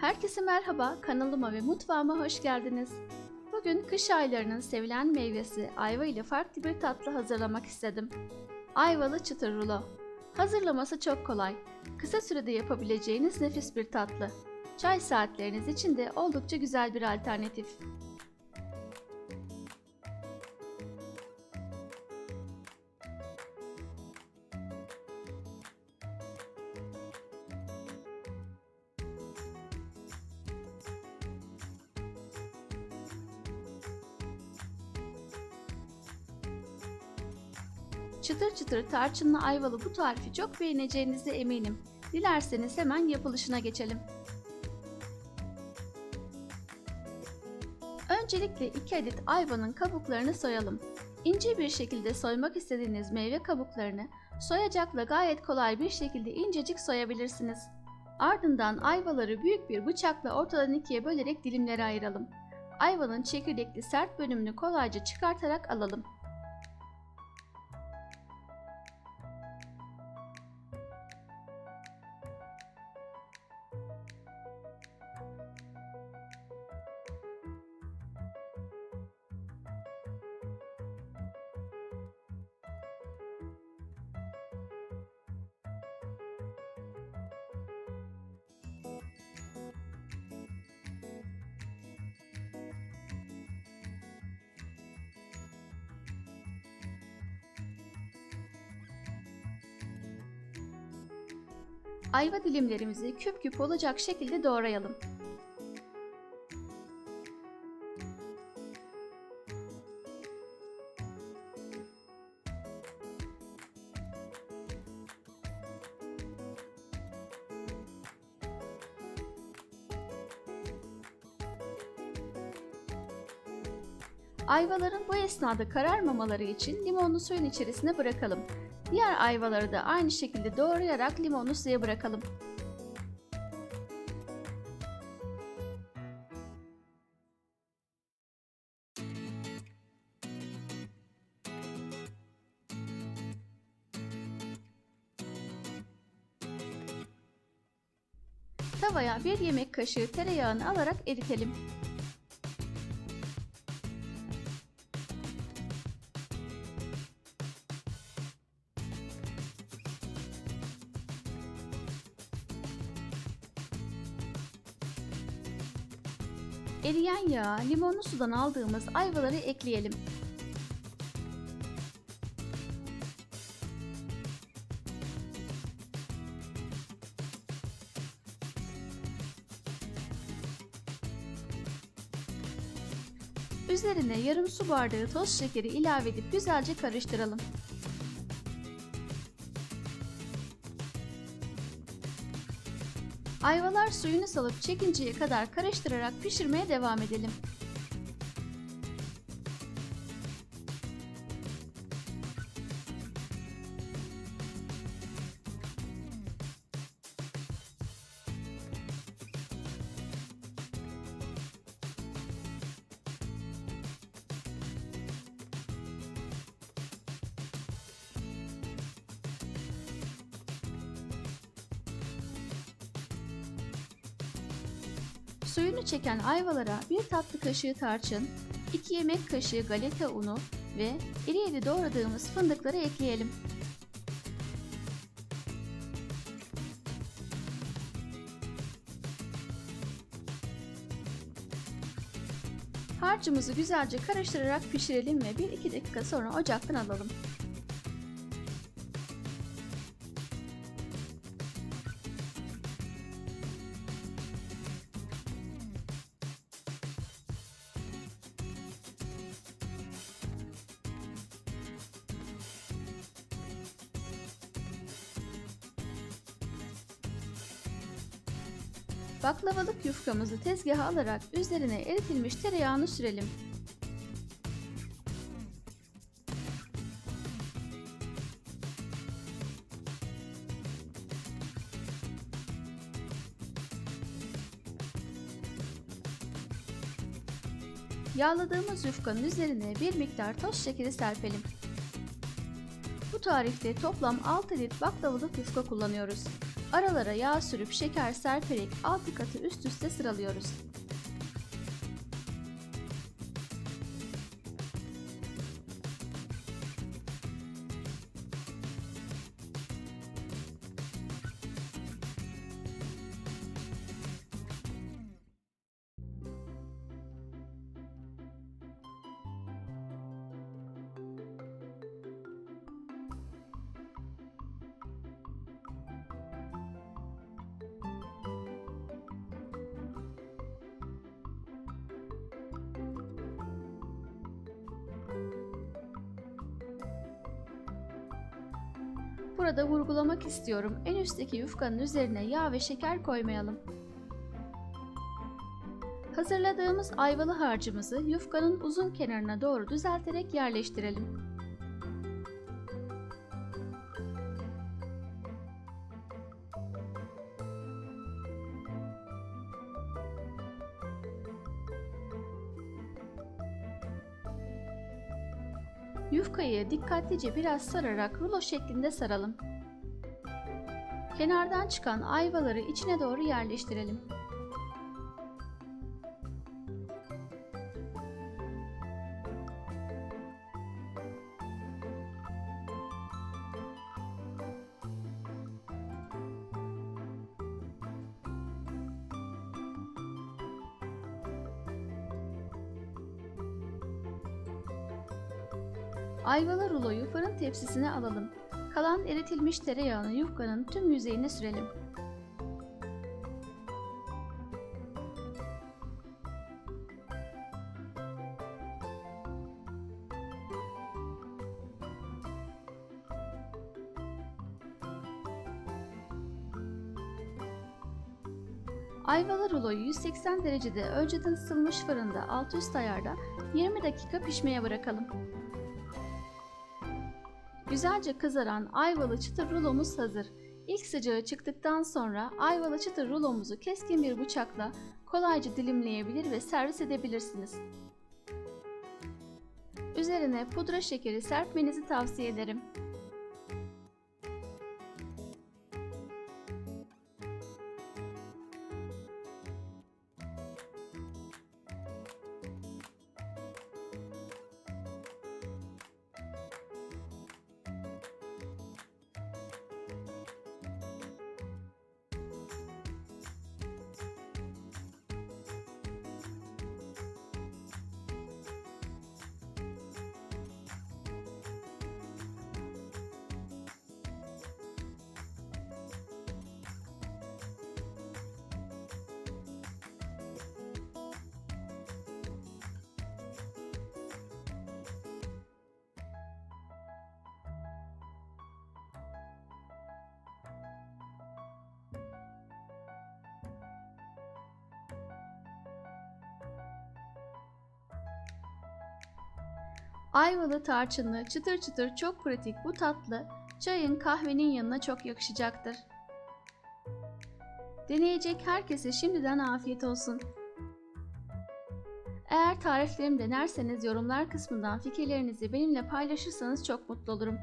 Herkese merhaba, kanalıma ve mutfağıma hoş geldiniz. Bugün kış aylarının sevilen meyvesi ayva ile farklı bir tatlı hazırlamak istedim. Ayvalı çıtır rulo. Hazırlaması çok kolay. Kısa sürede yapabileceğiniz nefis bir tatlı. Çay saatleriniz için de oldukça güzel bir alternatif. Çıtır çıtır tarçınlı ayvalı bu tarifi çok beğeneceğinize eminim. Dilerseniz hemen yapılışına geçelim. Öncelikle 2 adet ayvanın kabuklarını soyalım. İnce bir şekilde soymak istediğiniz meyve kabuklarını soyacakla gayet kolay bir şekilde incecik soyabilirsiniz. Ardından ayvaları büyük bir bıçakla ortadan ikiye bölerek dilimlere ayıralım. Ayvanın çekirdekli sert bölümünü kolayca çıkartarak alalım. Ayva dilimlerimizi küp küp olacak şekilde doğrayalım. Ayvaların bu esnada kararmamaları için limonlu suyun içerisine bırakalım. Diğer ayvaları da aynı şekilde doğrayarak limonlu suya bırakalım. Tavaya bir yemek kaşığı tereyağını alarak eritelim. Eriyen yağa limonlu sudan aldığımız ayvaları ekleyelim. Üzerine yarım su bardağı toz şekeri ilave edip güzelce karıştıralım. Ayvalar suyunu salıp çekinceye kadar karıştırarak pişirmeye devam edelim. Suyunu çeken ayvalara bir tatlı kaşığı tarçın, 2 yemek kaşığı galeta unu ve iri iri doğradığımız fındıkları ekleyelim. Harcımızı güzelce karıştırarak pişirelim ve 1-2 dakika sonra ocaktan alalım. Baklavalık yufkamızı tezgaha alarak üzerine eritilmiş tereyağını sürelim. Yağladığımız yufkanın üzerine bir miktar toz şekeri serpelim. Bu tarifte toplam 6 adet baklavalık yufka kullanıyoruz. Aralara yağ sürüp şeker serperek altı katı üst üste sıralıyoruz. Burada vurgulamak istiyorum. En üstteki yufkanın üzerine yağ ve şeker koymayalım. Hazırladığımız ayvalı harcımızı yufkanın uzun kenarına doğru düzelterek yerleştirelim. Yufkayı dikkatlice biraz sararak rulo şeklinde saralım. Kenardan çıkan ayvaları içine doğru yerleştirelim. Ayvalı ruloyu fırın tepsisine alalım. Kalan eritilmiş tereyağını yufkanın tüm yüzeyine sürelim. Ayvalı ruloyu 180 derecede önceden ısıtılmış fırında alt üst ayarda 20 dakika pişmeye bırakalım. Güzelce kızaran ayvalı çıtır rulomuz hazır. İlk sıcağı çıktıktan sonra ayvalı çıtır rulomuzu keskin bir bıçakla kolayca dilimleyebilir ve servis edebilirsiniz. Üzerine pudra şekeri serpmenizi tavsiye ederim. Ayvalı tarçınlı, çıtır çıtır çok pratik bu tatlı çayın kahvenin yanına çok yakışacaktır. Deneyecek herkese şimdiden afiyet olsun. Eğer tariflerimi denerseniz yorumlar kısmından fikirlerinizi benimle paylaşırsanız çok mutlu olurum.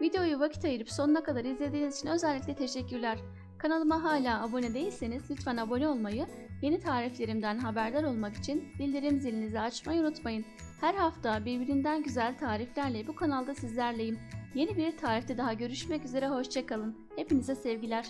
Videoyu vakit ayırıp sonuna kadar izlediğiniz için özellikle teşekkürler. Kanalıma hala abone değilseniz lütfen abone olmayı, yeni tariflerimden haberdar olmak için bildirim zilinizi açmayı unutmayın. Her hafta birbirinden güzel tariflerle bu kanalda sizlerleyim. Yeni bir tarifte daha görüşmek üzere hoşçakalın. Hepinize sevgiler.